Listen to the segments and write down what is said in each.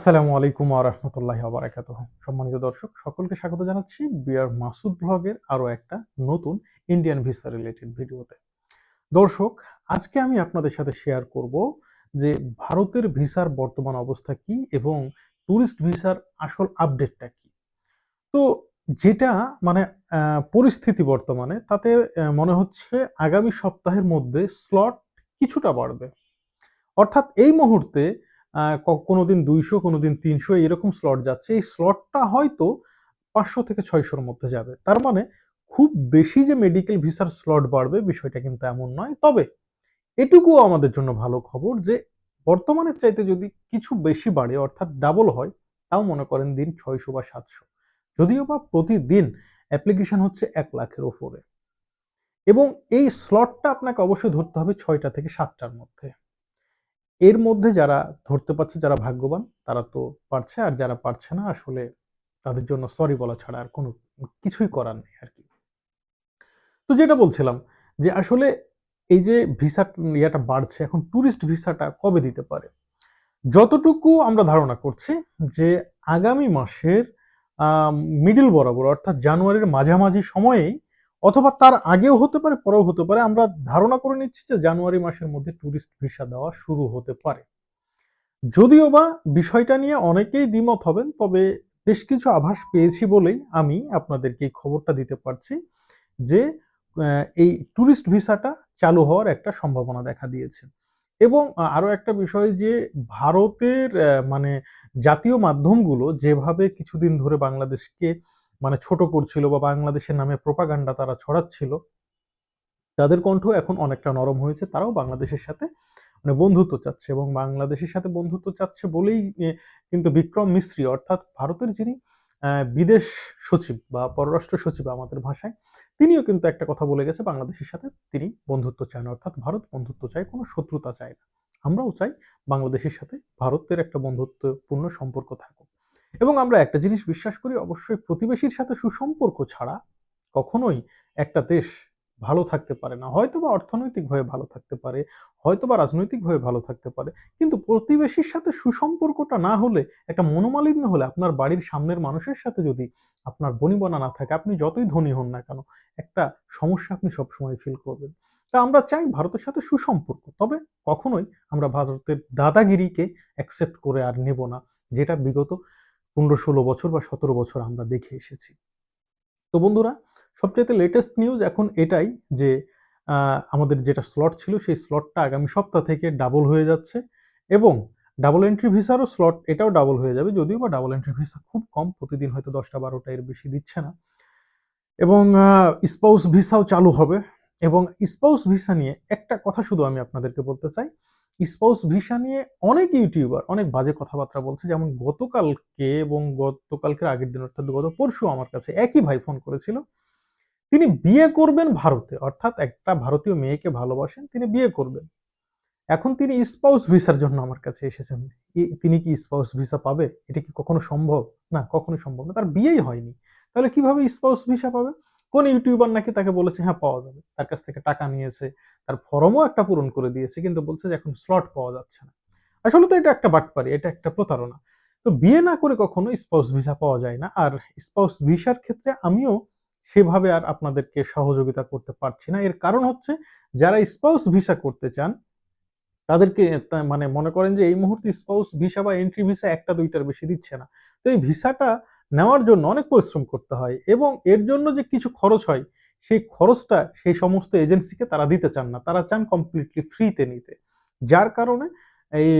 আসসালামু আলাইকুম আরহামতুল্লাহ আবরাকাত সম্মানিত দর্শক, সকলকে স্বাগত জানাচ্ছি বিআর মাসুদ ব্লগের আরও একটা নতুন ইন্ডিয়ান ভিসা রিলেটেড ভিডিওতে। দর্শক, আজকে আমি আপনাদের সাথে শেয়ার করব যে ভারতের ভিসার বর্তমান অবস্থা কি এবং ট্যুরিস্ট ভিসার আসল আপডেটটা কি। তো যেটা মানে পরিস্থিতি বর্তমানে, তাতে মনে হচ্ছে আগামী সপ্তাহের মধ্যে স্লট কিছুটা বাড়বে। অর্থাৎ এই মুহূর্তে আহ, দিন দুইশো কোনো দিন তিনশো এরকম স্লট যাচ্ছে। এই স্লটটা হয়তো পাঁচশো থেকে ছয়শোর মধ্যে যাবে। তার মানে খুব বেশি যে মেডিকেল ভিসার স্লট বাড়বে বিষয়টা কিন্তু এমন নয়। তবে এটুকুও আমাদের জন্য ভালো খবর যে বর্তমানের চাইতে যদি কিছু বেশি বাড়ে অর্থাৎ ডাবল হয় তাও মনে করেন দিন ছয়শো বা সাতশো। যদিও বা প্রতিদিন অ্যাপ্লিকেশন হচ্ছে এক লাখের ওপরে। এবং এই স্লটটা আপনাকে অবশ্যই ধরতে হবে ছয়টা থেকে সাতটার মধ্যে। এর মধ্যে যারা ধরতে পারছে, যারা ভাগ্যবান, তারা তো পারছে। আর যারা পারছে না, আসলে তাদের জন্য সরি বলা ছাড়া আর কোনো কিছুই করার নেই আর কি। তো যেটা বলছিলাম যে, আসলে এই যে ভিসা ইয়েটা বাড়ছে, এখন ট্যুরিস্ট ভিসাটা কবে দিতে পারে? যতটুকু আমরা ধারণা করছি যে, আগামী মাসের মিডিল বরাবর, অর্থাৎ জানুয়ারির মাঝামাঝি সময়েই অথবা তার আগেও হতে পারে পরেও হতে পারে। আমরা ধারণা করে নিচ্ছি যে জানুয়ারি মাসের মধ্যে ট্যুরিস্ট ভিসা দেওয়া শুরু হতে পারে। যদিও বা বিষয়টা নিয়ে অনেকেই দ্বিমত হবেন তবে বেশ কিছু আভাস পেয়েছি বলেই আমি আপনাদেরকে এই খবরটা দিতে পারছি যে এই ট্যুরিস্ট ভিসাটা চালু হওয়ার একটা সম্ভাবনা দেখা দিয়েছে। এবং আহ, আরও একটা বিষয় যে ভারতের মানে জাতীয় মাধ্যমগুলো যেভাবে কিছুদিন ধরে বাংলাদেশকে মানে ছোট করছিল বা বাংলাদেশের নামে প্রোপাগান্ডা তারা ছড়াচ্ছিল, তাদের কণ্ঠ এখন অনেকটা নরম হয়েছে, তারাও বাংলাদেশের সাথে মানে বন্ধুত্ব চাচ্ছে এবং বাংলাদেশের সাথে বন্ধুত্ব চাচ্ছে বলেই কিন্তু বিক্রম মিস্ত্রি অর্থাৎ ভারতের যিনি বিদেশ সচিব বা পররাষ্ট্র সচিব আমাদের ভাষায়, তিনিও কিন্তু একটা কথা বলে গেছে, বাংলাদেশের সাথে তিনি বন্ধুত্ব চান, অর্থাৎ ভারত বন্ধুত্ব চায়, কোনো শত্রুতা চায় না। আমরাও চাই বাংলাদেশের সাথে ভারতের একটা বন্ধুত্বপূর্ণ সম্পর্ক থাকুক। এবং আমরা একটা জিনিস বিশ্বাস করি, অবশ্যই প্রতিবেশীর সাথে সুসম্পর্ক ছাড়া কখনোই একটা দেশ ভালো থাকতে পারে না। হয়তো বা অর্থনৈতিকভাবে ভালো থাকতে পারে হয়তো বা রাজনৈতিকভাবে ভালো থাকতে পারে, কিন্তু প্রতিবেশীর সাথে সুসম্পর্কটা না হলে, একটা মনোমালিন্য হলে, আপনার বাড়ির সামনের মানুষের সাথে যদি আপনার বনিবনা না থাকে, আপনি যতই ধনী হন না কেন, একটা সমস্যা আপনি সবসময় ফিল করবেন। তা আমরা চাই ভারতের সাথে সুসম্পর্ক, তবে কখনোই আমরা ভারতের দাদাগিরিকে অ্যাকসেপ্ট করে আর নেব না, যেটা বিগত পনেরো ষোলো বছর বা সতেরো বছর আমরা দেখে এসেছি। তো বন্ধুরা সবচেয়ে লেটেস্ট নিউজ এখন এটাই যে আমাদের যেটা স্লট ছিল সেই স্লটটা আগামী সপ্তাহ থেকে ডাবল হয়ে যাচ্ছে এবং ডাবল এন্ট্রি ভিসারও স্লট এটাও ডাবল হয়ে যাবে, যদিও বা ডাবল এন্ট্রি ভিসা খুব কম, প্রতিদিন হয়তো দশটা বারোটা এর বেশি দিচ্ছে না। এবং স্পাউস ভিসাও চালু হবে এবং স্পাউস ভিসা নিয়ে একটা কথা শুধু আমি আপনাদেরকে বলতে চাই স্পাউস ভিসা নিয়ে অনেক ইউটিউবার অনেক বাজে কথাবার্তা বলছে। যেমন গতকালকে এবং গতকালকের আগের দিন, অর্থাৎ গত পরশু আমার কাছে একই ভাই ফোন করেছিল। তিনি বিয়ে করবেন ভারতে, অর্থাৎ একটা ভারতীয় মেয়েকে ভালোবাসেন, তিনি বিয়ে করবেন। এখন তিনি স্পাউস ভিসার জন্য আমার কাছে এসেছেন। তিনি কি স্পাউস ভিসা পাবে? এটা কি কখনো সম্ভব? না, কখনোই সম্ভব না। তার বিয়েই হয়নি। তাহলে কীভাবে স্পাউস ভিসা পাবে? কোন ইউটিউবার নাকি তাকে বলেছে হ্যাঁ পাওয়া যাবে। তার কাছ থেকে টাকা নিয়েছে, তার ফর্মও একটা পূরণ করে দিয়েছে, কিন্তু বলছে যে এখন স্লট পাওয়া যাচ্ছে না। আসলে তো এটা একটা বাটপারি, এটা একটা প্রতারণা। তো বিয়ে না করে কখনো স্পাউস ভিসা পাওয়া যায় না, আর স্পাউস ভিসার ক্ষেত্রে আমিও সেভাবে আর আপনাদেরকে সহযোগিতা করতে পারছি না। এর কারণ হচ্ছে, যারা স্পাউস ভিসা করতে চান, তাদেরকে মানে মনে করেন যে এই মুহূর্তে স্পাউস ভিসা বা এন্ট্রি ভিসা একটা দুইটার বেশি দিচ্ছে না। তো এই ভিসাটা নেওয়ার জন্য অনেক পরিশ্রম করতে হয় এবং এর জন্য যে কিছু খরচ হয়, সেই খরচটা সেই সমস্ত এজেন্সিকে তারা দিতে চান না। তারা চান কমপ্লিটলি ফ্রিতে নিতে। যার কারণে এই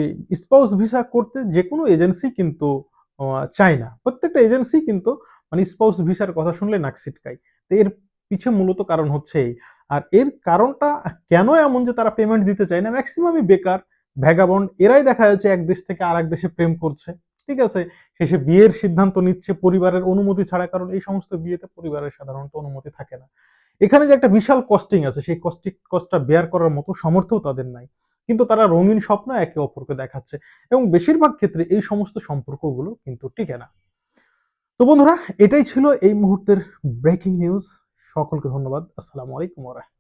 স্পাউস ভিসা করতে যে কোনো এজেন্সি কিন্তু চায় না। প্রত্যেকটা এজেন্সি কিন্তু মানে স্পাউস ভিসার কথা শুনলে নাক ছিটকায়। তো এর পিছে মূলত কারণ হচ্ছে এই। আর এর কারণটা কেন এমন যে তারা পেমেন্ট দিতে চায় না? ম্যাক্সিমামই বেকার ভ্যাগাবন্ড এরাই দেখা যাচ্ছে এক দেশ থেকে আর দেশে প্রেম করছে। ঠিক আছে? শেষে বিয়ের সিদ্ধান্ত নিচ্ছে পরিবারের অনুমতি ছাড়া, কারণ এই সমস্ত বিয়েতে পরিবারের সাধারণত অনুমতি থাকে না। এখানে যে একটা বিশাল কস্টিং আছে, সেই কস্টিং কস্টটা বেয়ার করার মতো সামর্থ্যও তাদের নাই। কিন্তু তারা রঙিন স্বপ্ন একে অপরকে দেখাচ্ছে এবং বেশিরভাগ ক্ষেত্রে এই সমস্ত সম্পর্কগুলো কিন্তু টিকে না। তো বন্ধুরা, এটাই ছিল এই মুহূর্তের ব্রেকিং নিউজ সকলকে ধন্যবাদ। আসসালামু আলাইকুম রাহমাতুল্লাহ।